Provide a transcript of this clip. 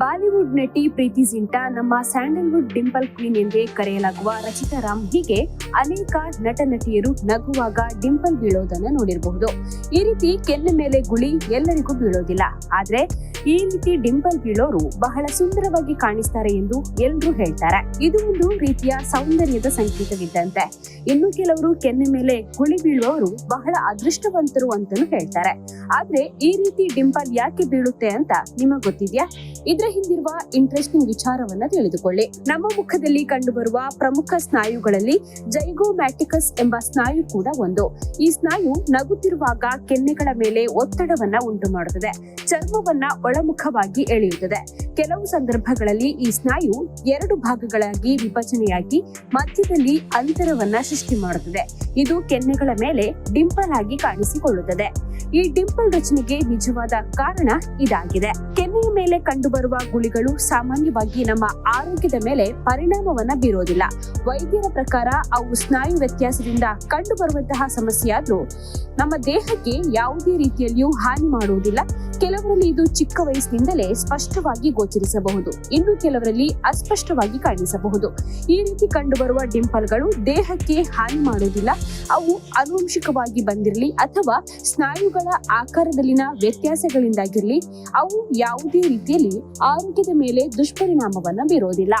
Bollywood ನಟಿ ಪ್ರೀತಿ ಜಿಂಟಾ ನಮ್ಮ Sandalwood Dimple queen ಎಂದೇ ಕರೆಯಲಾಗುವ ರಚಿತಾ ರಾಮ್ ಹೀಗೆ ಅನೇಕ ನಟ ನಟಿಯರು ನಗುವಾಗ ಡಿಂಪಲ್ ಬೀಳೋದನ್ನ ನೋಡಿರಬಹುದು. ಈ ರೀತಿ ಕೆಲ್ಲ ಮೇಲೆ ಗುಳಿ ಎಲ್ಲರಿಗೂ ಬೀಳೋದಿಲ್ಲ. ಆದ್ರೆ ಈ ರೀತಿ ಡಿಂಪಲ್ ಬೀಳೋರು ಬಹಳ ಸುಂದರವಾಗಿ ಕಾಣಿಸ್ತಾರೆ ಎಂದು ಎಲ್ರೂ ಹೇಳ್ತಾರೆ. ಇದು ಒಂದು ರೀತಿಯ ಸೌಂದರ್ಯದ ಸಂಕೇತವಿದ್ದಂತೆ. ಇನ್ನು ಕೆಲವರು ಕೆನ್ನೆ ಮೇಲೆ ಗುಳಿ ಬೀಳುವವರು ಬಹಳ ಅದೃಷ್ಟವಂತರು ಅಂತಲೂ ಹೇಳ್ತಾರೆ. ಆದ್ರೆ ಈ ರೀತಿ ಡಿಂಪಲ್ ಯಾಕೆ ಬೀಳುತ್ತೆ ಅಂತ ನಿಮಗೆ ಗೊತ್ತಿದ್ಯಾ? ಇದರ ಹಿಂದಿರುವ ಇಂಟ್ರೆಸ್ಟಿಂಗ್ ವಿಚಾರವನ್ನ ತಿಳಿದುಕೊಳ್ಳಿ. ನಮ್ಮ ಮುಖದಲ್ಲಿ ಕಂಡುಬರುವ ಪ್ರಮುಖ ಸ್ನಾಯುಗಳಲ್ಲಿ ಜೈಗೋಮ್ಯಾಟಿಕಸ್ ಎಂಬ ಸ್ನಾಯು ಕೂಡ ಒಂದು. ಈ ಸ್ನಾಯು ನಗುತ್ತಿರುವಾಗ ಕೆನ್ನೆಗಳ ಮೇಲೆ ಒತ್ತಡವನ್ನ ಉಂಟು ಮಾಡುತ್ತದೆ ಚರ್ಮವನ್ನ ಒಳಮುಖವಾಗಿ ಎಳೆಯುತ್ತದೆ. ಕೆಲವು ಸಂದರ್ಭಗಳಲ್ಲಿ ಈ ಸ್ನಾಯು ಎರಡು ಭಾಗಗಳಾಗಿ ವಿಭಜನೆಯಾಗಿ ಮಧ್ಯದಲ್ಲಿ ಅಂತರವನ್ನ ಸೃಷ್ಟಿ ಮಾಡುತ್ತದೆ. ಇದು ಕೆನ್ನೆಗಳ ಮೇಲೆ ಡಿಂಪಲ್ ಆಗಿ ಕಾಣಿಸಿಕೊಳ್ಳುತ್ತದೆ. ಈ ಡಿಂಪಲ್ ರಚನೆಗೆ ನಿಜವಾದ ಕಾರಣ ಇದಾಗಿದೆ. ಮೇಲೆ ಕಂಡುಬರುವ ಗುಳಿಗಳು ಸಾಮಾನ್ಯವಾಗಿ ನಮ್ಮ ಆರೋಗ್ಯದ ಮೇಲೆ ಪರಿಣಾಮವನ್ನ ಬೀರೋದಿಲ್ಲ. ವೈದ್ಯರ ಪ್ರಕಾರ ಅವು ಸ್ನಾಯು ವ್ಯತ್ಯಾಸದಿಂದ ಕಂಡುಬರುವಂತಹ ಸಮಸ್ಯೆಯಾದ್ರೂ ನಮ್ಮ ದೇಹಕ್ಕೆ ಯಾವುದೇ ರೀತಿಯಲ್ಲಿಯೂ ಹಾನಿ ಮಾಡುವುದಿಲ್ಲ. ಕೆಲವರಲ್ಲಿ ಇದು ಚಿಕ್ಕ ವಯಸ್ಸಿನಿಂದಲೇ ಸ್ಪಷ್ಟವಾಗಿ ಗೋಚರಿಸಬಹುದು. ಇನ್ನು ಕೆಲವರಲ್ಲಿ ಅಸ್ಪಷ್ಟವಾಗಿ ಕಾಣಿಸಬಹುದು. ಈ ರೀತಿ ಕಂಡುಬರುವ ಡಿಂಪಲ್ಗಳು ದೇಹಕ್ಕೆ ಹಾನಿ ಮಾಡುವುದಿಲ್ಲ. ಅವು ಆನುವಂಶಿಕವಾಗಿ ಬಂದಿರಲಿ ಅಥವಾ ಸ್ನಾಯುಗಳ ಆಕಾರದಲ್ಲಿನ ವ್ಯತ್ಯಾಸಗಳಿಂದಾಗಿರಲಿ ಅವು ಯಾವುದೇ ರೀತಿಯಲ್ಲಿ ಆರೋಗ್ಯದ ಮೇಲೆ ದುಷ್ಪರಿಣಾಮವನ್ನು ಬೀರೋದಿಲ್ಲ.